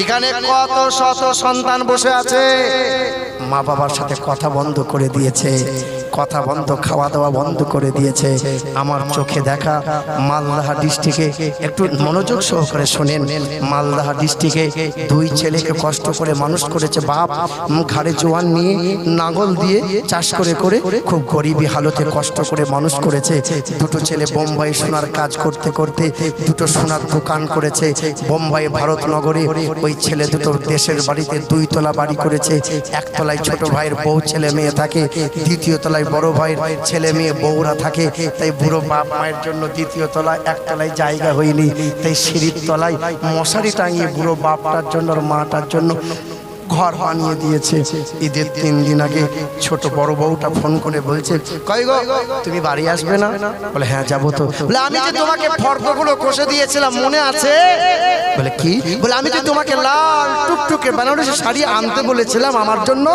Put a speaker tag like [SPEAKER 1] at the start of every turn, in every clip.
[SPEAKER 1] এখানে কত শত সন্তান বসে আছে? মা বাবার সাথে কথা বন্ধ করে দিয়েছে। কথা বন্ধ খাওয়া দাওয়া বন্ধ করে দিয়েছে। আমার চোখে দেখা মালদাহা ডিস্ট্রিক্টে একটু মনোযোগ সহকারে শোনেন। মালদাহা ডিস্ট্রিক্টে দুই ছেলেকে কষ্ট করে মানুষ করেছে বাপ, ঘাড়ে জোয়ান নিয়ে নাঙল দিয়ে চাষ করে করে খুব গরিবী হালতে কষ্ট করে মানুষ করেছে। দুটো ছেলে বোম্বাই সোনার কাজ করতে করতে দুটো সোনার দোকান করেছে। বোম্বাই ভারতনগরে ওই ছেলে দুটো দেশের বাড়িতে দুই তলা বাড়ি করেছে। একতলায় ছোট ভাইয়ের বউ ছেলে মেয়ে থাকে, দ্বিতীয় তলায় বড় ভাইয়ের ছেলে মেয়ে, বউরা থাকে, তাই বুড়ো বাপ মায়ের জন্য দ্বিতীয় তলায় একতলায় জায়গা হয়নি, তাই সিঁড়ির তলায় মশারি টাঙিয়ে বুড়ো বাপটার জন্য আর মাটার জন্য ঘর বানিয়ে দিয়েছে। ঈদের তিন দিন আগে ছোট বড় বউটা ফোন করে বলছে গো, তুমি বাড়ি আসবে না? বলে হ্যাঁ যাব তো। বলে, আমি যে তোমাকে ফর্দগুলো কষে দিয়েছিলাম, মনে আছে? বলে, কি? বলে, আমি যে তোমাকে লাল টুকটুকে বেনারসি শাড়ি আনতে বলেছিলাম আমার জন্য।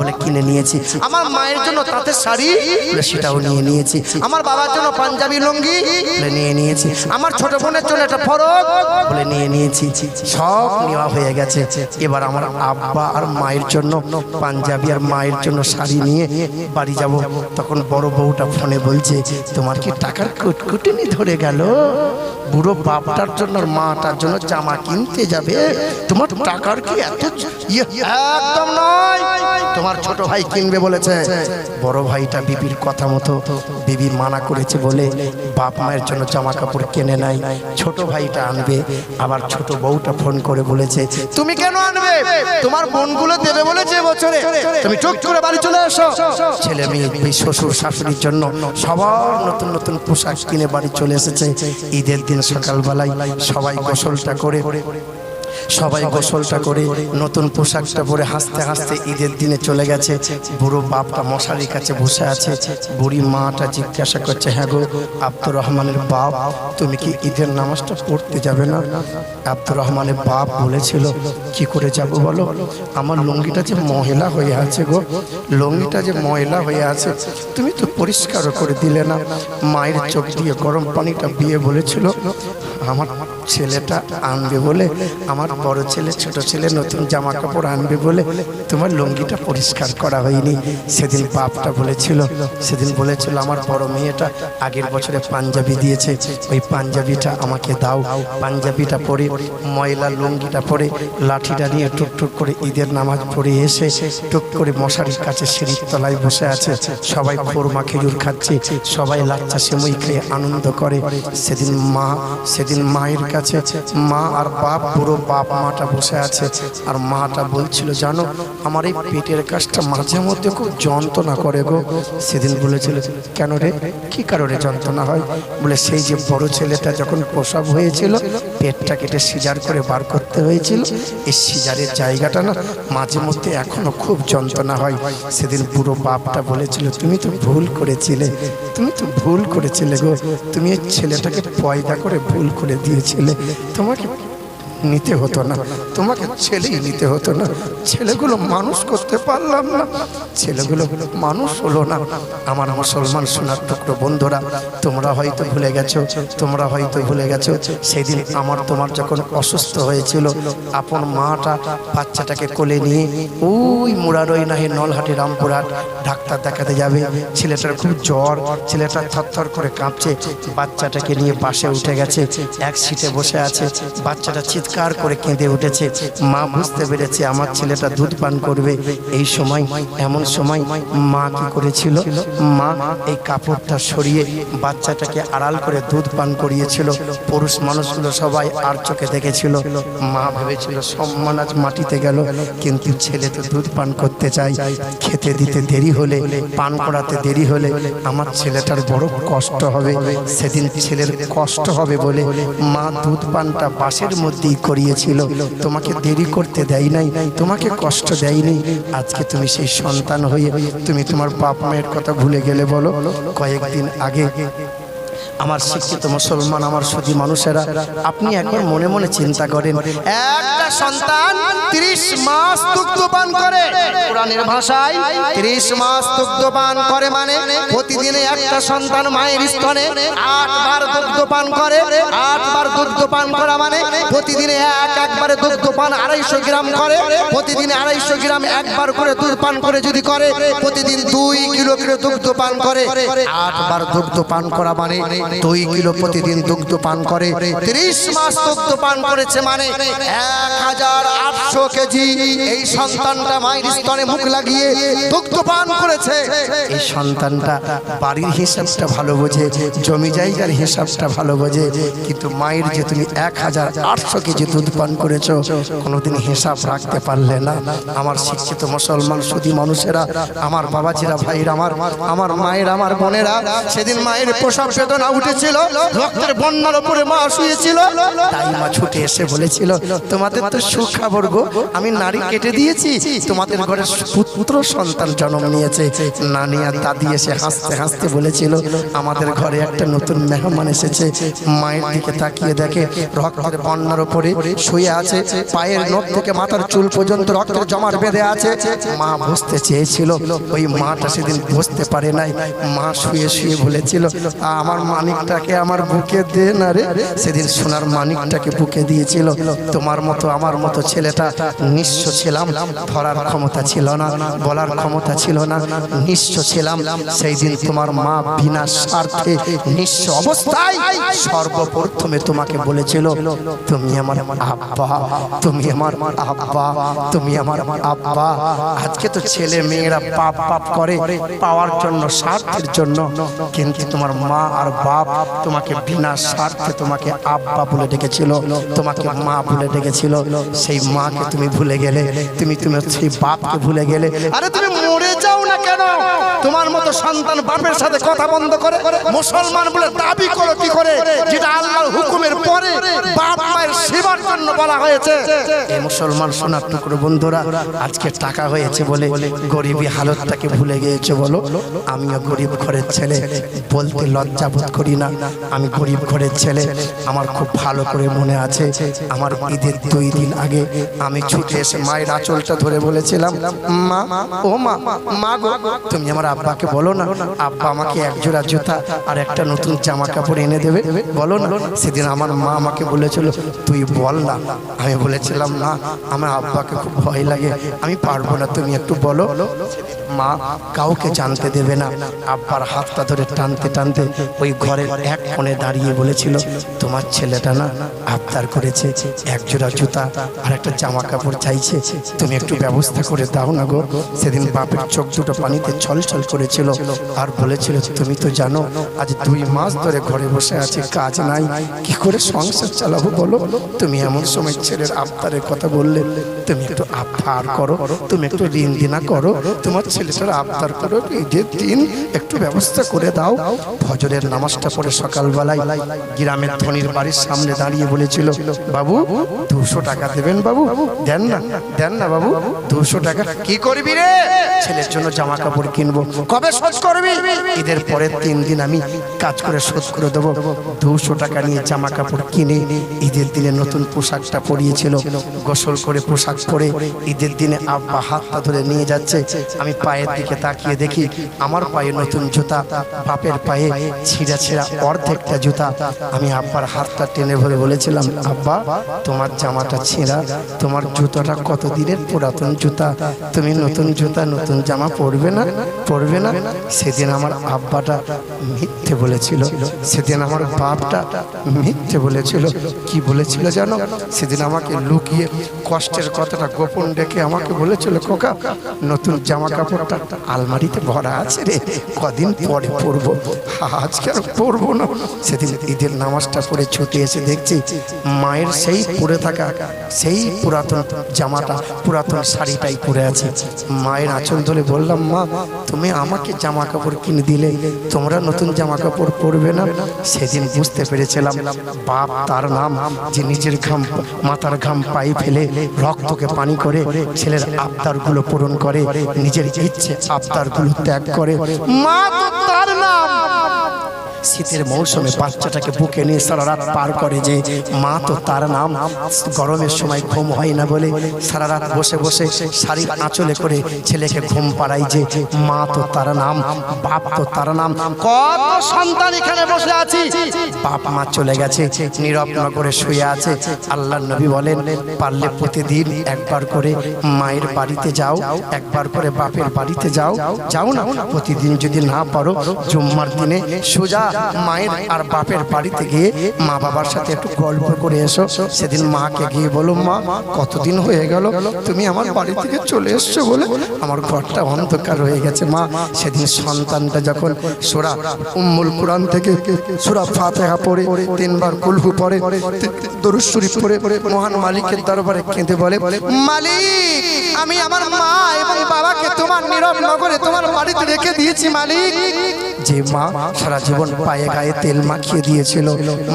[SPEAKER 1] বলে, কিনে নিয়েছি। আমার মায়ের জন্য তাতে শাড়ি? বলে, সেটাও নিয়ে নিয়েছি। আমার বাবার জন্য পাঞ্জাবি লুঙ্গি? বলে, নিয়ে নিয়েছি। আমার ছোট বোনের জন্য একটা ফরক? বলে, নিয়ে নিয়েছি। সব নেওয়া হয়ে গেছে। এবার আমার আব্বা আর মায়ের জন্য পাঞ্জাবি আর মায়ের জন্য শাড়ি নিয়ে বাড়ি যাব। তখন বড় বউটা ফোনে বলছে, তোমার কি টাকার কুটকুটিনি ধরে গেল? বুড়ো বাপটার জন্য মাটার জন্য জামা কিনতে যাবে? তোমার টাকার কি এত ইয়ে একদম নয়? তোমার ছোট ভাই কিনবে বলেছে। বড় ভাইটা বিবির কথা মতো বিবি মানা করেছে বলে বাপ মায়ের জন্য জামা কাপড় কেনে নাই। ছোট ভাইটা আনবে। আবার ছোট বউটা ফোন করে বলেছে, তুমি কেন আনবে? তোমার বোনগুলো দেবে বলেছে বছরে তুমি চোখ করে বাড়ি চলে আসো। ছেলে মেয়ে, শ্বশুর, শাশুড়ির জন্য সবার নতুন নতুন পোশাক কিনে বাড়ি চলে এসেছে। ঈদের দিন সকালবেলায় সবাই গোসলটা করে সবাই গোসলটা করে নতুন পোশাকটা পরে হাসতে হাসতে ঈদের দিনে চলে গেছে। বুড়ো বাপটা মশারির কাছে বসে আছে। বুড়ি মাটা জিজ্ঞাসা করছে হ্যাঁ গো আব্দুর রহমানের বাপ তুমি কি ঈদের নামাজটা পড়তে যাবে না? আব্দুর রহমানের বাপ বলেছিল কি করে যাব বলো? আমার লুঙ্গিটা যে মহিলা হয়ে আছে গো লুঙ্গিটা যে ময়লা হয়ে আছে তুমি তো পরিষ্কারও করে দিলে না। মায়ের চোখ দিয়ে গরম পানিটা বিয়ে বলেছিল আমার ছেলেটা আনবে বলে আমার বড় ছেলে, ছোট ছেলে, নতুন জামা কাপড় আনবে বলে তোমার লুঙ্গিটা পরিষ্কার করা হয়নি। সেদিন বাপটা বলেছিল, সেদিন বলেছিল, আমার বড় মেয়েটা আগের বছরে পাঞ্জাবি দিয়েছে। ওই পাঞ্জাবিটা আমাকে দাও। পাঞ্জাবিটা পরে, ময়লা লুঙ্গিটা পরে, লাঠিটা নিয়ে টুকটুক করে ঈদের নামাজ পড়ে এসে টুক করে মশারির কাছে সিঁড়ির তলায় বসে আছে। সবাই খোরমা খেজুর খাচ্ছে, সবাই লাচ্চা সেমুই খেয়ে আনন্দ করে। সেদিন মা, সেদিন মায়ের কাছে, মা আর বাপ পুরো বাপ মাটা বসে আছে। আর মাটা বলছিল, জানো, আমার এই পেটের কাজটা মাঝে মধ্যে খুব যন্ত্রণা করে গো। সেদিন বলেছিল, কেন রে? কি কারণে যন্ত্রণা হয়? বলে, সেই যে বড় ছেলেটা যখন প্রসব হয়েছিল, পেটটা কেটে সিজার করে বার করতে হয়েছিল। এই সিজারের জায়গাটা না মাঝে মধ্যে এখনও খুব যন্ত্রণা হয়। সেদিন পুরো বাপটা বলেছিল, তুমি তো ভুল করেছিলে, তুমি তো ভুল করেছিলে গো। তুমি এই ছেলেটাকে পয়দা করে ভুল করে দিয়েছিলে। তোমাকে নিতে হতো না। তোমাকে ছেলেই নিতে হতো না। ছেলেগুলো মানুষ করতে পারলাম না। ছেলেগুলো মানুষ হলো না। আমার মুসলমান সোনার টুকরো বন্ধুরা, তোমরা হয়তো ভুলে গেছো, তোমরা হয়তো ভুলে গেছো, সেদিন আমার তোমার যখন অসুস্থ হয়েছিল, আপন মাটা বাচ্চাটাকে কোলে নিয়ে ওই মুরারই নাহি নলহাটি রামপুরহাট ডাক্তার দেখাতে যাবে। ছেলেটার খুব জ্বর, ছেলেটা থরথর করে কাঁপছে। বাচ্চাটাকে নিয়ে পাশে উঠে গেছে, এক সিটে বসে আছে। বাচ্চাটা চিৎকার করে কেঁদে উঠেছে। মা বুঝতে পেরেছে আমার ছেলেটা দুধ পান করবে। এই সময়, এমন সময় মা কি করেছিল? মা এই কাপড়টা সরিয়ে বাচ্চাটাকে আড়াল করে দুধ পান করিয়েছিল। পুরুষ মানুষগুলো সবাই আর চোখে দেখেছিল। মা ভেবেছিল, সম্মান আজ মাটিতে গেল, কিন্তু ছেলে তো দুধ পান করতে চাই খেতে দিতে দেরি হলে, পান করাতে দেরি হলে আমার ছেলেটার বড় কষ্ট হবে। সেদিন ছেলের কষ্ট হবে বলে মা দুধ পানটা বাসের মধ্যেই করিয়েছিল। তোমাকে দেরি করতে দেয় নাই, তোমাকে কষ্ট দেয় নাই। আজকে তুমি সেই সন্তান হয়ে তুমি তোমার বাপ মায়ের কথা ভুলে গেলে বলো। কয়েকদিন আগে আমার শিক্ষিত মুসলমান আমার সুদী মানুষেরা আপনি একবার মনে মনে চিন্তা করেন একটা সন্তান ত্রিশ মাস দুগ্ধপান করে কোরআনের ভাষায় ত্রিশ মাস দুগ্ধপান করে মানে প্রতিদিনে একটা সন্তান মায়ের স্তনে আটবার দুগ্ধপান করে আটবার দুগ্ধপান করা মানে প্রতিদিনে এক একবারে দুগ্ধপান আড়াইশো গ্রাম করে প্রতিদিনে আড়াইশো গ্রাম একবার করে দুধ পান করে যদি করে প্রতিদিন দুই কিলো কিলো দুগ্ধ পান করে আটবার দুগ্ধ পান করা মানে দুই কিলো প্রতিদিন দুগ্ধ পান করে, ত্রিশ মাস দুগ্ধ পান করেছে মানে এক হাজার আটশো কেজি। এই সন্তানটা মায়ের স্তনে মুখ লাগিয়ে দুগ্ধ পান করেছে। এই সন্তানটা বাড়ির হিসাবটা ভালো বোঝে, জমি জায়গার হিসাবটা ভালো বোঝে, কিন্তু মায়ের যে তুমি এক হাজার আটশো কেজি দুধ পান করেছ, কোনোদিন হিসাব রাখতে পারলে না। আমার শিক্ষিত মুসলমান সুদী মানুষেরা, আমার বাবাজিরা, ভাইরা, আমার আমার মায়ের, আমার বোনেরা, সেদিন মায়ের প্রসব বেদনা উঠেছিল রক্তের বন্যার উপরে মা শুয়েছিল। তাই মা ছুটে এসে বলেছিল, তোমাদের তো সুখবর গো, আমি নারী কেটে দিয়েছি, তোমাদের ঘরে পুত্র সন্তান জন্ম নিয়েছে। নানি আর দাদি এসে হাসতে হাসতে বলেছিল, আমাদের ঘরে একটা নতুন মেহমান এসেছে, মায়ের দিকে তাকিয়ে দেখে রক্তের বন্যার উপরে শুয়ে আছে, পায়ের নখ থেকে মাথার চুল পর্যন্ত রক্তের জমাট বেঁধে আছে। মা বসতে চেয়েছিল, ওই মাটা সেদিন বসতে পারে নাই। মা শুয়ে শুয়ে বলেছিল, আমার মানিকটাকে আমার বুকে দে না রে। সেদিন সোনার মানিকটাকে বুকে দিয়েছিল। তোমার মতো, আমার মতো ছেলেটা নিঃস্ব ছিলাম, ধরার ক্ষমতা ছিল না, বলার ক্ষমতা ছিল না, নিঃস্ব ছিলাম। সেই দিন তোমার মা বিনা স্বার্থে নিঃস্ব অবস্থায় সর্বপ্রথমে তোমাকে বলেছিল, তুমি আমার আব্বা, তুমি আমার আব্বা, তুমি আমার আমার আব্বা। আজকে তো ছেলে মেয়েরা পাপ পাপ করে, পাওয়ার জন্য, স্বার্থের জন্য। কিন্তু তোমার মা আর বাপ তোমাকে বিনা স্বার্থে তোমাকে আব্বা বলে ডেকেছিল, তোমাকে মা বলে ডেকেছিল। সেই মাকে তুমি ভুলে গেলে, তুমি তুমি সেই বাপকে ভুলে গেলে। আরে তুমি মরে যাও না কেন? তোমার মতো সন্তান বাপের সাথে কথা বন্ধ করে, মুসলমান বলে দাবি করো কি করে? যেটা আল্লাহর হুকুমের পরে বাপ মায়ের সেবার জন্য বলা হয়েছে। মুসলমান সোনার টুকরো বন্ধুরা, আজকে টাকা হয়েছে বলে গরিবী হালতটাকে ভুলে গিয়েছে বলো। আমিও গরিব ঘরের ছেলে, বলতে লজ্জা বোধ করি না। আমি গরিব ঘরের ছেলে, আমার খুব ভালো করে মনে আছে। আমার ঈদের দুই দিন আগে আমি ছুটে এসে মায়ের আঁচলটা ধরে বলেছিলাম, মা, ও মা মা গো, তুমি আমার আব্বাকে বলো না। আব্বা আমাকে এক জোড়া জুতা আর একটা নতুন জামা কাপড় এনে দেবে। বলো না, সেদিন আমার মা আমাকে বলেছিল, তুই বল না। আমি বলেছিলাম না আমার আব্বাকে খুব ভয় লাগে। আমি পারব না, তুমি একটু বলো। মা কাউকে জানতে দেবে না। আব্বার হাতটা ধরে টানতে টানতে ওই ঘরের এক কোণে দাঁড়িয়ে বলেছিল, তোমার ছেলেটা না আবদার করেছে, এক জোড়া জুতা আর একটা জামা কাপড় চাইছে। তুমি একটু ব্যবস্থা করে দাও না গো। সেদিন বাপের চোখ দুটো পানিতে ছলছল করেছিল আর বলেছিল, তুমি তো জানো, আজ দুই মাস ধরে ঘরে বসে আছে, কাজ নাই। কি করে সংসার চালাবো বলো? তুমি এমন সময় ছেলের আবদারের কথা বললে, তুমি একটু আবদার করো, তুমি একটু ঋণ দিনা করো। তোমার ছেলেটার আবদার করো ঈদের দিন একটু ব্যবস্থা করে দাও। ফজরের নামাজটা পড়ে সকালবেলায় গ্রামের ধনির বাড়ির সামনে দাঁড়িয়ে বলেছিল, বাবু, দুশো টাকা দেবেন বাবু? দেন না দেন না বাবু, দুশো টাকা কি করবি রে? ছেলের জন্য জামা কাপড় কিনবো। কবে শোধ করবি? ঈদের পরের তিন দিন আমি কাজ করে শোধ করে দেবো। দুশো টাকা নিয়ে জামা কাপড় কিনে ঈদের দিনে নতুন পোশাকটা পরিয়েছিল। গোসল করে পোশাক পরে ঈদের দিনে আব্বা হাতটা ধরে নিয়ে যাচ্ছে। আমি পায়ের দিকে তাকিয়ে দেখি, আমার পায়ে নতুন জুতা, বাপের পায়ে ছিঁড়া ছিঁড়া অর্ধেকটা জুতা। আমি আব্বার হাতটা টেনে ধরে বলেছিলাম, আব্বা, তোমার জামাটা ছেঁড়া। তোমার জুতোটা কত দিনের পুরাতন জুতা? তুমি নতুন জুতা, নতুন জামা পরবে না? পরবে না? সেদিন আমার আব্বাটা মিথ্যে বলেছিল। সেদিন আমার বাপটা মিথ্যে বলেছিল। কি বলেছিল জানো? সেদিন আমাকে লুকিয়ে কষ্টের কথাটা গোপন ডেকে আমাকে বলেছিল, খোকা, নতুন জামা কাপড়টা আলমারিতে ভরা আছে রে। কদিন পরে পরবো। আজকে আর পরবো না। সেদিন ঈদের নামাজটা পড়ে ছুটে এসে দেখছি মায়ের সেই পরে থাকা, সেই পুরাতন জামাটা, পুরাতন শাড়িটাই পরে আছে। মায়ের আঁচল ধরে বললাম, মা, তুমি আমাকে জামা কাপড় কিনে দিলে, তোমরা নতুন জামা কাপড় পরবে না? সেদিন বুঝতে পেরেছিলাম, বাপ তার নাম, যে নিজের ঘাম, মাথার ঘাম পায়ে ফেলে রক্তকে পানি করে ছেলের আবদারগুলো পূরণ করে, নিজের ইচ্ছে আবদারগুলো ত্যাগ করে, মা, তো তার নাম শীতের মৌসুমে বাচ্চাটাকে বুকে নিয়ে সারা রাত পার করে যে, মা, তো তার নাম গরমের সময় ঘুম হয় না বলে সারা রাত বসে বসে শাড়ির আঁচলে করে ছেলেকে ঘুম পাড়াই যে, মা, তো তার নাম, বাপ, তো তার নাম, কত সন্তান এখানে বসে আছি! বাপ, মা চলে গেছে, নীরব নগরে শুয়ে আছে। আল্লাহ নবী বলেন, পারলে প্রতিদিন একবার করে মায়ের বাড়িতে যাও, একবার করে বাপের বাড়িতে যাও যাও না, প্রতিদিন যদি না পারো, জুম্মার দিনে সোজা মায়ের আর বাপের বাড়িতে গিয়ে মা বাবার সাথে একটু গল্প করে এসো। সেদিন মাকে গিয়ে বলো, মা, কতদিন হয়ে গেল? তুমি আমার বাড়ি থেকে চলে এসছো বলে আমার ঘরটা অন্ধকার হয়ে গেছে, মা। সেদিন সন্তানটা যখন সোরা উম্মুল কোরআন থেকে সোরা ফাতেহা পড়ে, তিনবার কুলহু পড়ে, দরুদ শরীফ পড়ে, মহান মালিকের দরবারে কেঁদে বলে, মালিক, আমি আমার মা এবং বাবাকে তোমার নীরব নগরে তোমার বাড়িতে রেখে দিয়েছি, মালিক। যে মা সারা জীবন পায়ে গায়ে তেল মাখিয়ে দিয়েছিল।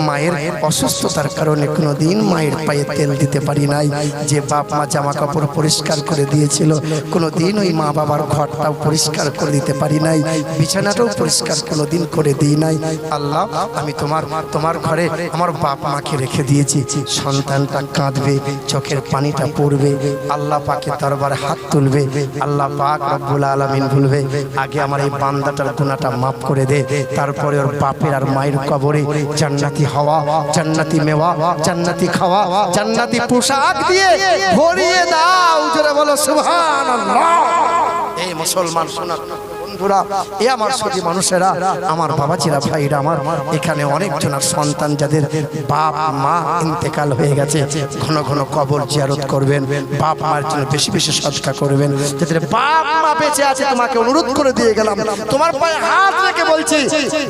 [SPEAKER 1] মায়ের অসুস্থতার কারণে কোনোদিন মায়ের পায়ে তেল দিতে পারি নাই। যে বাপ মা জামা কাপড় পরিষ্কার করে দিয়েছিল, কোনোদিন ওই মা বাবার ঘরটাও পরিষ্কার করে দিতে পারি নাই। বিছানাটাও পরিষ্কার কোনোদিন করে দিই নাই। আল্লাহ, আমি তোমার তোমার ঘরে আমার বাপ মাকে রেখে দিয়েছি। সন্তানটা কাঁদবে, চোখের পানিটা পড়বে। আল্লাহ পাকে দরবারে হাত তুলবে। আল্লাহ পাক রব্বুল আলামিন বলবে, আগে আমার এই বান্দাটার গুণাটা মাফ করে দে, তারপরে ওর বাপের আর মায়ের কবরে জান্নাতি হাওয়া, জান্নাতি মেওয়া, জান্নাতি খাওয়া, জান্নাতি পোশাক দিয়ে ভরিয়ে দাও। জোরে বলো, সুবহানাল্লাহ। এই মুসলমান, শোনা। বন্ধুরা, এ আমার সতী মানুষেরা, আমার বাবাজিরা, ভাইরা, আমার এখানে অনেকজনের সন্তান যাদের বাপ, মা ইন্তেকাল হয়ে গেছে, ঘন ঘন কবর জিয়ারত করবেন, বাপ, মার জন্য বেশি বেশি সদকা করবেন। যাদের বাপ, মা বেঁচে আছে, তোমাকে অনুরোধ করে দিয়ে গেলাম, তোমার পায়ে হাত রেখে বলছি,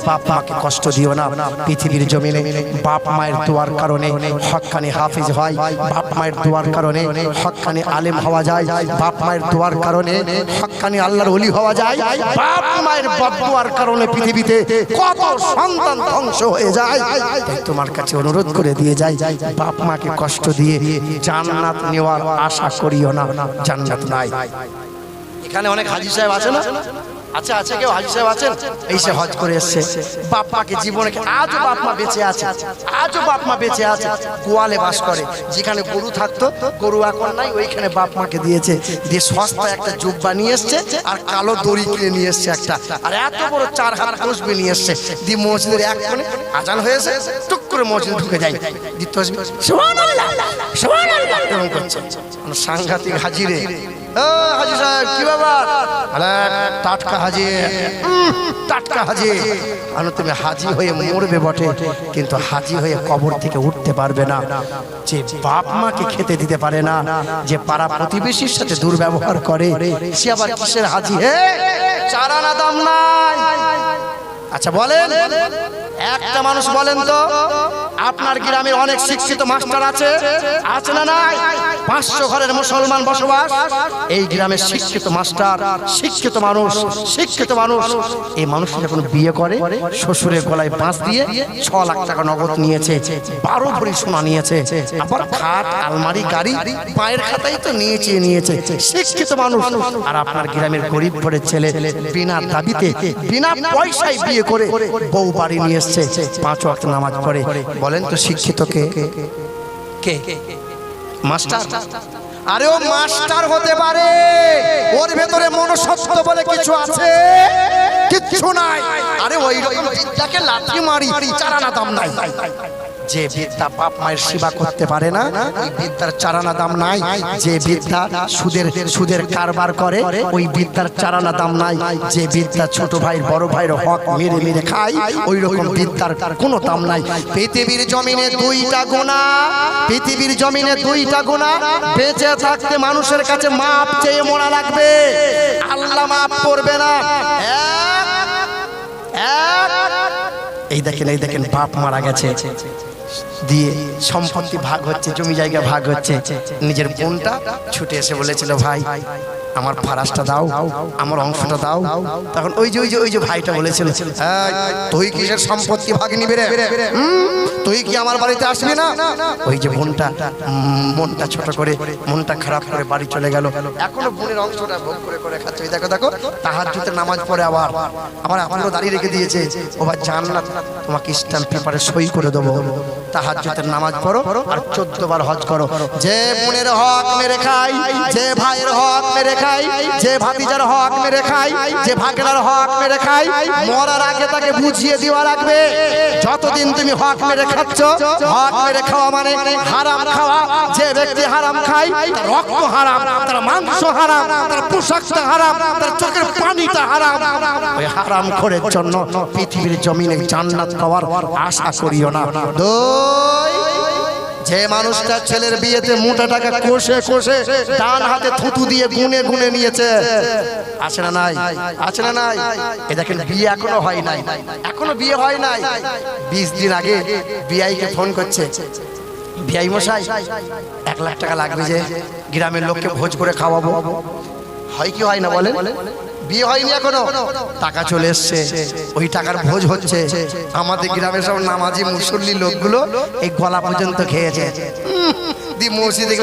[SPEAKER 1] বাপ, মাকে কষ্ট দিও না, পৃথিবীর জমিনে বাপ, মায়ের দোয়ার কারণে হক্কানি হাফিজ হয়, বাপ, মায়ের দোয়ার কারণে হক্কানি আলেম হওয়া যায়, বাপ, মায়ের দোয়ার কারণে হক্কানি আল্লাহর ওলি হওয়া যায় বাপ মায়ের বদুয়ার কারণে পৃথিবীতে কত সন্তান ধ্বংস হয়ে যায়। তাই তোমার কাছে অনুরোধ করে দিয়ে যাই। বাপ মাকে কষ্ট দিয়ে জান্নাত নেওয়ার আশা করিও না। জান্নাত নাই। এখানে অনেক হাজি সাহেব আছে না? আচ্ছা আছে কেউ সাহেব আছেন? এই সে হজ করে এসছে। বাপ মাকে জীবনে আজও বাপ মা বেঁচে আছে? আজও বাপ মা বেঁচে আছে। গোয়ালে বাস করে। যেখানে গরু থাকতো, গরু এখন নাই, ওইখানে বাপ মাকে দিয়েছে। দিয়ে সস্তা একটা জুব্বা নিয়ে এসছে আর কালো দড়ি কিনে নিয়ে এসছে একটা। আর এত বড় চার হাত তসবি নিয়ে এসছে। দিয়ে মসজিদের এক কোণে আজান হয়েছে টুক করে মসজিদে ঢুকে যায়। দিয়ে তসবি সুবহানাল্লাহ! সুবহানাল্লাহ! এরকম করছে। সাংঘাতিক হাজিরে হাজি সাহেব, কি ব্যাপার? আরে, টাটকা হাজি। টাটকা হাজি। তুমি হাজি হয়ে মরবে কিন্তু হয়ে কবর থেকে উঠতে পারবে না। বাপ মাকে খেতে দিতে পারে না, যে পাড়া প্রতিবেশীর সাথে দুর্ব্যবহার করে, সে আবার কিসের হাজি হে? চারানা দাম নাই। আচ্ছা বলেন। একটা মানুষ বলেন তো, আপনার গ্রামে অনেক শিক্ষিত মাস্টার আছে আছে না নাই? পাঁচশো ঘরের মুসলমান বসবাস, এই গ্রামে শিক্ষিত মাস্টার, শিক্ষিত মানুষ শিক্ষিত মানুষ। এই মানুষ যখন বিয়ে করে, শ্বশুরের গলায় বাঁশ দিয়ে ছ লাখ টাকা নগদ নিয়েছে, বারো ভরি সোনা নিয়েছে, আবার খাট, আলমারি, গাড়ি, পায়ের খাতাই তো নিয়েছে নিয়েছে। শিক্ষিত মানুষ। আর আপনার গ্রামের গরিব ঘরের ছেলে বিনা দাবিতে, বিনা পয়সায় বিয়ে করে বউ বাড়ি নিয়ে এসছে, পাঁচ ওয়াক্ত নামাজ পড়ে। বলেন তো শিক্ষিত কে? কে? মাস্টার। আরে ও মাস্টার হতে পারে। ওর ভেতরে মনসত্ব বলে কিছু আছে? কিছু নাই। আরে ওই রকম বিদ্যাকে লাঠি মারি চারা না দাম নাই। যে বিদ্যা বাপ মায়ের সেবা করতে পারে না, ওই বিদ্যার চারানা দাম নাই। যে বিদ্যা সুদের সুদের কারবার করে, ওই বিদ্যার চারানা দাম নাই। যে বিদ্যা ছোট ভাই বড় ভাইয়ের হক মেরে মেরে খায়, ওই রকম বিদ্যার কোনো দাম নাই। পৃথিবীর জমিনে দুইটা গোনা পৃথিবীর জমিনে দুইটা গোনা বেঁচে থাকতে মানুষের কাছে মাপ চেয়ে মরা লাগবে। আল্লাহ মাপ করবে না। এই দেখেন এই দেখেন, বাপ মারা গেছে। দিয়ে সম্পত্তি ভাগ হচ্ছে, জমি জায়গা ভাগ হচ্ছে, নিজের বোনটা ছুটে এসে বলেছিল, ভাই, আমার ফারাসটা দাও, আমার অংশটা দাও। তখন ওই যে ওই যে ওই যে ভাইটা বলেছিল তুই কিসের সম্পত্তি ভাগ নিবি তুই কি আমার বাড়িতে আসবি না? ওই যে বোনটা মনটা ছোট করে, মনটা খারাপ করে বাড়ি চলে গেল। এখনও বোনের অংশটা ভোগ করে করে খাচ্ছে। দেখো দেখো তাহার জুতে নামাজ পড়ে আবার আবার এখনও দাঁড়িয়ে রেখে দিয়েছে, ও বা জান্নাত, তোমাকে স্ট্যাম্প পেপারে সই করে দেবো। তাহার জুতের নামাজ পড়ো আর চোদ্দ বার হজ করো। যে বোনের হক মেরে খাই, যে ভাইয়ের হক মেরে খাই, যে ভাতিজার হক মেরে খাই, যে ভাগেরার হক মেরে খাই, মরার আগে তাকে বুঝিয়ে দেওয়া লাগবে। যতদিন তুমি হক মেরে খাচ্ছ, হক মেরে খাওয়া মানে হারাম খাওয়া। যে ব্যক্তি হারাম খায়, তার রক্ত হারাম, তার মাংস হারাম, তার পোশাকটা হারাম, তার চোখের পানিটা হারাম। ওই হারাম করে জন্য পৃথিবীর জমিনে জান্নাত পাওয়ার আশা করিও না। দুই যে মানুষটা ছেলের বিয়েতে মোটা টাকা কষে কষে ডান হাতে থুতু দিয়ে গুনে গুনে নিয়েছে। আছে না নাই? আছে না নাই? এ দেখেন, বিয়ে এখনও হয় নাই। এখনও বিয়ে হয় নাই। বিশ দিন আগে বিআইকে ফোন করছে। বিআই মশাই, এক লাখ টাকা লাগবে যে গ্রামের লোককে ভোজ করে খাওয়াবো। হয় কি হয় না বলেন? বিয়ে হয়নি এখনও। টাকা চলে এসছে। ওই টাকার ভোজ হচ্ছে। আমাদের গ্রামের সব নামাজি মুসল্লি লোকগুলো এই গলা পর্যন্ত খেয়েছে। দি মসজিদে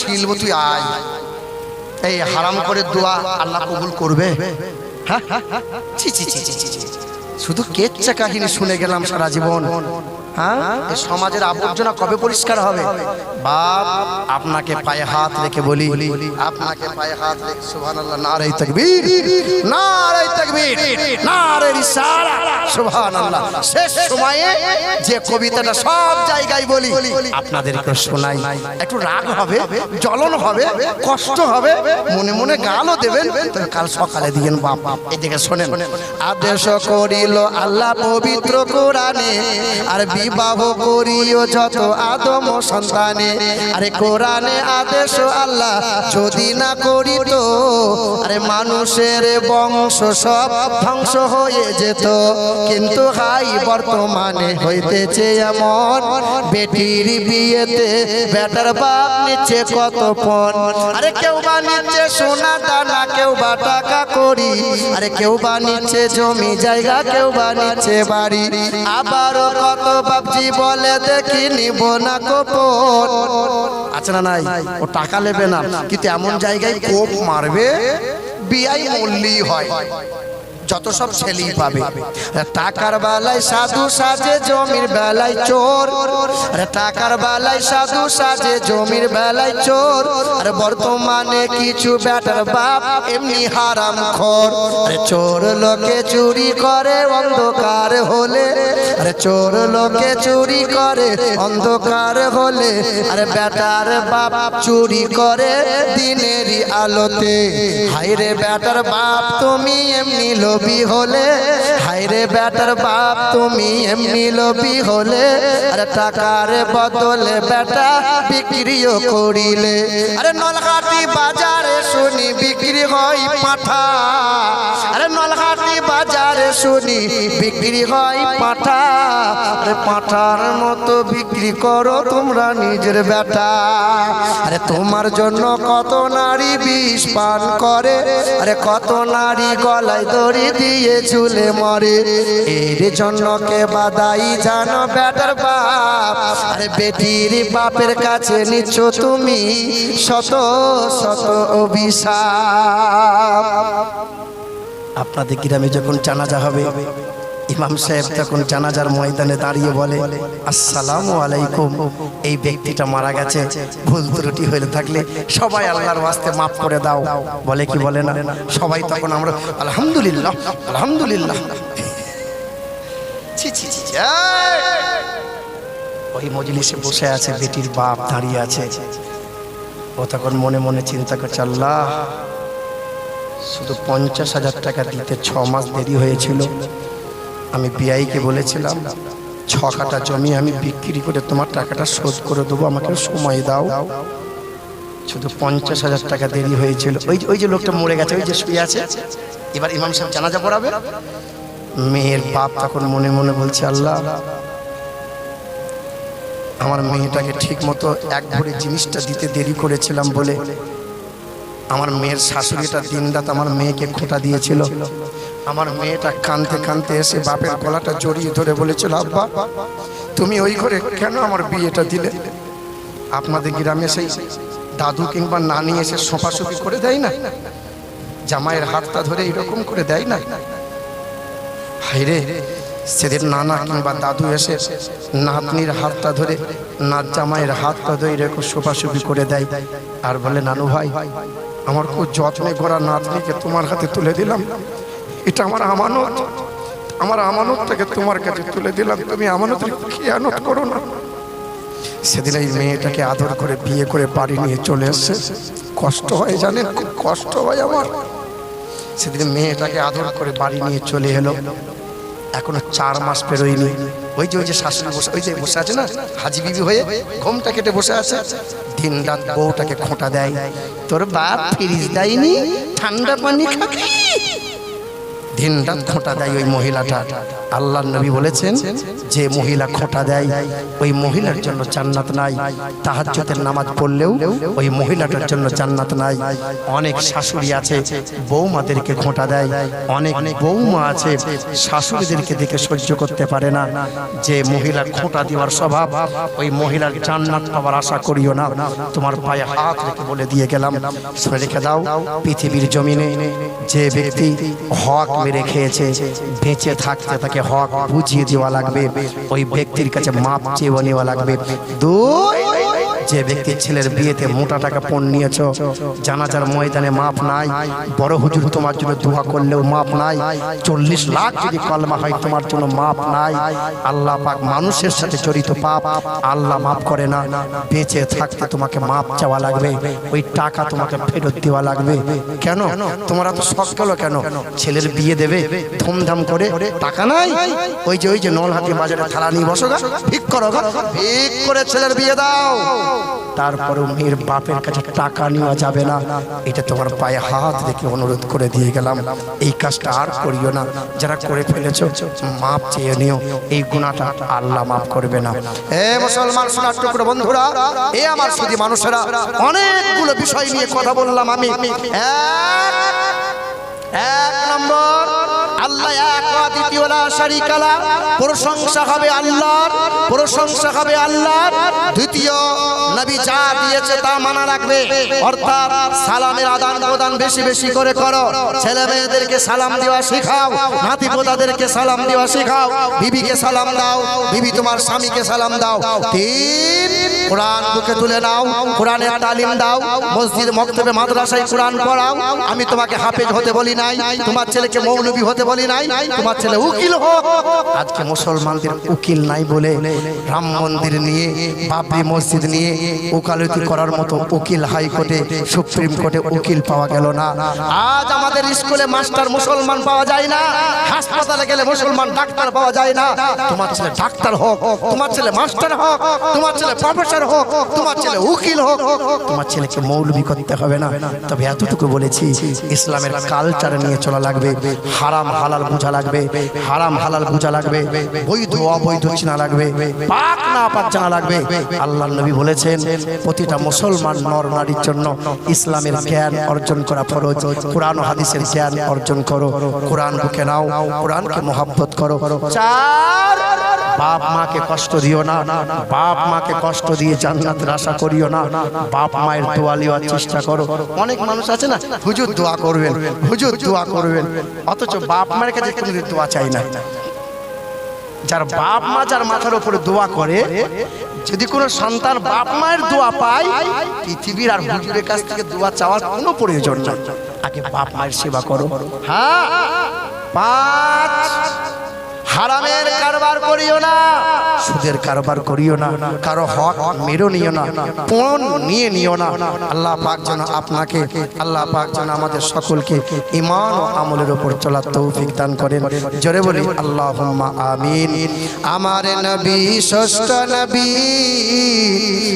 [SPEAKER 1] ছিলবো তুই আয়। এই হারাম করে দোয়া আল্লাহ কবুল করবে। হ্যাঁ ছি ছি। শুধু কেচ্চা কাহিনী শুনে গেলাম সারা জীবন। হ্যাঁ? সমাজের আবর্জনা কবে পরিষ্কার হবে? বাপ, আপনাকে পায়ে হাত রেখে বলি। আপনাকে পায়ে হাত রেখে, সুবহানাল্লাহ নারাই তাকবীর। নারাই তাকবীর রিসালা শেষ সময়ে যে কবিতাটা সব জায়গায় বলি শোনাই। একটু রাগ হবে, জ্বলন হবে, কষ্ট হবে, মনে মনে গালও দেবেন। কাল সকালে দিবেন বাপ। এদিকে শোনেন। আদেশ করিল আল্লাহ পবিত্র কোরআনে, আর বিবাহ করিও যত আদম সন্তানে। আরে কোরআনে আদেশ আল্লাহ, যদি না করি তো, আরে মানুষের বংশ সব ধ্বংস হয়ে যেত। কিন্তু হাই, বর্তমানে হইতেছে এমন। বেটির বিয়েতে বেটার বাপ নিচ্ছে কত পণ আরে কেউ বা নিচ্ছে সোনা দানা, কেউ বা টাকা করি আরে কেউ বা নিচ্ছে জমি জায়গা, কেউ বা নিচ্ছে বাড়ি। আবারও কত বাপজি বলে দেখি নিব না কোপন আছে না নাই? ও টাকা নেবে না, কিন্তু এমন জায়গায় কোপ মারবে, বিয়াই মল্লি হয়। যত সব ছেলেই পাবে। টাকার বেলায় সাধু সাজে জমির বেলায় চোর। আরে টাকার বেলায় সাধু সাজে জমির বেলায় চোর। আর বর্তমানে কিছু ব্যাটার বাপ এমনি হারাম খোর। আরে চোর লোকে চুরি করে অন্ধকার হলে। আরে চোর লোকে চুরি করে অন্ধকার হলে। আরে বেটার বাপ চুরি করে দিনেরই আলোতে। হাইরে বেটার বাপ তুমি এমনি লোভী হলে? হাইরে বেটার বাপ, তুমি এমনি লোভী হলে? আরে টাকার বদলে বেটা বিক্রিও করিলে। আরে নলহাটি বাজারে শুনি বিক্রি হয় পাঠা আরে নলহাটি বাজারে শুনি, বিক্রি হয় পাঠা। আরে পাঠার মতো বিক্রি করো তোমরা নিজের বেটা। আরে তোমার জন্য কত নারী বিষ পান করে। আরে কত নারী গলায় দড়ি দিয়ে ঝুলে মরে। এর জন্য কে বাদাই জানো বেটার বাপ। আরে বেটির বাপের কাছে নিচ্ছ তুমি শত শত অভিশাপ। আপনাদের গ্রামে যখন জানাজা হবে, ইমাম সাহেব তখন জানাজার ময়দানে দাঁড়িয়ে বলে, আসসালামু আলাইকুম। এই ব্যক্তিটা মারা গেছে। ভুল ত্রুটি হয়ে থাকলে সবাই আল্লাহর ওয়াস্তে মাফ করে দাও। বলে কি বলে না? সবাই তখন আমরা, আলহামদুলিল্লাহ আলহামদুলিল্লাহ! ওই মজলিসে বসে আছে বেটির বাপ দাঁড়িয়ে আছে। ও তখন মনে মনে চিন্তা করছে, আল্লাহ শুধু পঞ্চাশ হাজার টাকা দিতে ছ মাস দেরি হয়েছিল। আমি বিআইকে বলেছিলাম, ছ কাটা জমি আমি বিক্রি করে তোমার টাকাটা শোধ করে দেবো, আমাকে সময় দাও। শুধু পঞ্চাশ হাজার টাকা দেরি হয়েছিল। ওই ওই যে লোকটা মরে গেছে, ওই যে শুয়ে আছে। এবার ইমাম সাহেব জানাজা পড়াবে। মেয়ের বাপ তখন মনে মনে বলছে, আল্লাহ, আমার মেয়েটাকে ঠিক মতো এক ভরি জিনিসটা দিতে দেরি করেছিলাম বলে আমার মেয়ের শাশুড়িটা দিনরাত আমার মেয়েকে খোঁটা দিয়েছিল। আমার মেয়েটা কানতে কানতে এসে বাপের গলাটা জড়িয়ে ধরে বলেছিল, আব্বা, তুমি ওই ঘরে কেন আমার বিয়েটা দিলে? আপনাদের গ্রামে সেই দাদু কিংবা নানি এসে সোফাসুফি করে দেয় না? জামাইয়ের হাতটা ধরে এরকম করে দেয় না? হাইরে সেদিন নানা কিংবা দাদু এসে নাতনির হাতটা ধরে নাত জামাইয়ের হাতটা ধরে এরকম সোফাসুফি করে দেয়। আর বলে, নানু ভাই ভাই ভাই আমার খুব যত্নে করা নাতনিকে তোমার হাতে তুলে দিলাম। এটা আমার আমানত। আমার আমানতটাকে তোমার কাছে তুলে দিলাম। তুমি আমানতের খেয়ানত করো না। সেদিন এই মেয়েটাকে আদর করে বিয়ে করে বাড়ি নিয়ে চলে এসছে। কষ্ট হয় জানেন? খুব কষ্ট হয় আমার। সেদিন মেয়েটাকে আদর করে বাড়ি নিয়ে চলে এলো। এখনও চার মাস পেরোয়নি। ওই যে ওই যে শাশুড়ি বসে, ওই যে বসে আছে না, হাজি বিবি হয়ে ঘুমটা কেটে বসে আছে, দিন রাত বউটাকে খোঁটা দেয়। তোর বাপ ফ্রিজ দেয়নি, ঠান্ডা পানি খাবি? দিন রাত খোঁটা দেয় ওই মহিলাটা। আল্লাহ নবী বলেছেন যে মহিলা খোঁটা দেয়, ওই মহিলার জন্য জান্নাত নাই। তাহাজ্জুদের নামাজ পড়লেও ওই মহিলাটার জন্য জান্নাত নাই। অনেক শাশুড়ি আছে, বৌমাদেরকে খোঁটা দেয়। অনেক বৌমা আছে, শাশুড়িদেরকে দেখে সহ্য করতে পারে না। যে মহিলা খোঁটা দেওয়ার স্বভাব, ওই মহিলার জান্নাত পাওয়ার আশা করিও না। তোমার পায়ে হাত রেখে বলে দিয়ে গেলাম রেখে দাও, পৃথিবীর জমিনে যে ব্যক্তি হক মেরে খেয়েছে বেঁচে থাকতে তাকে হক বুঝিয়ে দেওয়া লাগবে, ওই ব্যক্তির কাছে মাপ চেয়ে নেওয়া লাগবে। দুই যে ব্যক্তির ছেলের বিয়েতে মোটা টাকা পণ নিয়েছ, জানাজার ময়দানে মাপ নাই। বড় হুজুর তোমার জন্য দোয়া করলেও মাপ নাই। চল্লিশ লাখ যদি কলমা হয়, তোমার জন্য মাপ নাই। আল্লাহ পাক মানুষের সাথে জড়িত পাপ আল্লাহ মাপ করে না। বেঁচে থাকতে তোমাকে মাপ চাওয়া লাগবে। ওই টাকা তোমাকে ফেরত দেওয়া লাগবে। কেন? তোমরা তো শখ গেল কেন? ছেলের বিয়ে দেবে, ধুমধাম করে টাকা নাই? ওই যে ওই যে নলহাটি বাজারে থালা নিয়ে বসো গা। ঠিক করো ঠিক করে ছেলের বিয়ে দাও। তারপরেও মেয়ের বাপের কাছে টাকা নেওয়া যাবে না। এটা তোমার পায়ে হাত রেখে অনুরোধ করে দিয়ে গেলাম। এই কাজটা আর করিও না। যারা করে ফেলেছো, মাপ চেয়ে নিও। এই গুণাটা আল্লাহ মাফ করবে না। এ মুসলমান টুকরো বন্ধুরা, এ আমার মানুষেরা, অনেকগুলো বিষয় নিয়ে কথা বললাম আমি। এক নম্বর, আল্লাহ এক ওয়া দ্বিতীয় লা প্রশংসা হবে আল্লাহর, প্রশংসা হবে আল্লাহর। দ্বিতীয়, নবী যা দিয়েছে তা মানা রাখবে। অর্থাৎ সালামের আদান প্রদান বেশি বেশি করে করো। ছেলে মেয়েদেরকে সালাম দেওয়া শেখাও নাতি পোতাদেরকে সালাম দেওয়া বিবিকে সালাম দাও, বিবি তোমার স্বামীকে সালাম দাও। তিন, কোরআন বুকে তুলে নাও, কোরআনের তালিম দাও, মসজিদ, মক্তবে, মাদ্রাসায় কোরআন পড়াও। আমি তোমাকে হাফেজ হতে বলি নাই তোমার ছেলেকে মৌলবী হতে বলি নাই তোমার ছেলে উকিল হোক। আজকে মুসলমানদের উকিল নাই বলে রাম মন্দির নিয়ে বাবরি মসজিদ নিয়ে ওকালতি করার মতো উকিল হাইকোর্টে সুপ্রিম কোর্টে উকিল পাওয়া গেল না। আজ আমাদের স্কুলে মাস্টার মুসলমান পাওয়া যায় না হাসপাতালে গেলে মুসলমান ডাক্তার পাওয়া যায় না। তোমার ছেলে ডাক্তার হোক তোমার ছেলে মাস্টার হোক তোমার ছেলে প্রফেসর হোক তোমার ছেলে উকিল হোক তোমার ছেলেকে মৌলবি করতে হবে না। তবে এতটুকু বলেছি ইসলামের কালচার নিয়ে চলা লাগবে। হারাম হালাল বোঝা লাগবে। হারাম হালাল বোঝা লাগবে। বৈধ অবৈধ চেনা লাগবে। পাক না পাক জানা লাগবে। আল্লাহ নবী বলেছেন, প্রতিটা মুসলমান নর নারীর জন্য ইসলামের জ্ঞান অর্জন করা ফরজ। কোরআন হাদিসের জ্ঞান অর্জন করো। কোরআন বুকে নাও, কোরআনকে মোহাব্বত করো। চার বাপ মাকে কষ্ট দিও না। বাপ মাকে কষ্ট দিয়ে জান্নাতের আশা করিও না। বাপ মায়ের দোয়া নেওয়ার চেষ্টা করো। অনেক মানুষ আছে না, হুজুর দোয়া করবেন, হুজুর দোয়া করবেন। অথচ বাপ মায়ের কাছে কোনোদিন দোয়া চাই না। যার বাপ মা যার মাথার উপরে দোয়া করে, যদি কোনো সন্তান বাপ মায়ের দোয়া পায়, পৃথিবীর আর হুজুরের কাছ থেকে দোয়া চাওয়ার কোনো প্রয়োজন নেই। আগে বাপ মায়ের সেবা করো। হ্যাঁ পাঁচ হারামের কারবার করিও না। সুদের কারবার করিও না। কারও হক মেরো নিও না। পণ নিয়ে নিও না। আল্লাহ পাক যেন আপনাকে, আল্লাহ পাক যেন আমাদের সকলকে ইমান ও আমলের উপর চলার তৌফিক দান করেন। জোরে বলি আল্লাহ আমিন। আমার নবী, ষষ্ঠ নবী,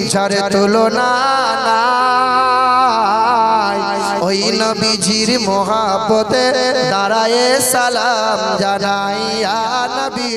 [SPEAKER 1] যারে তুলনা নাই। ওই নবীজির মহাপতে দাঁড়ায় সালাম জানাইয়া নবী।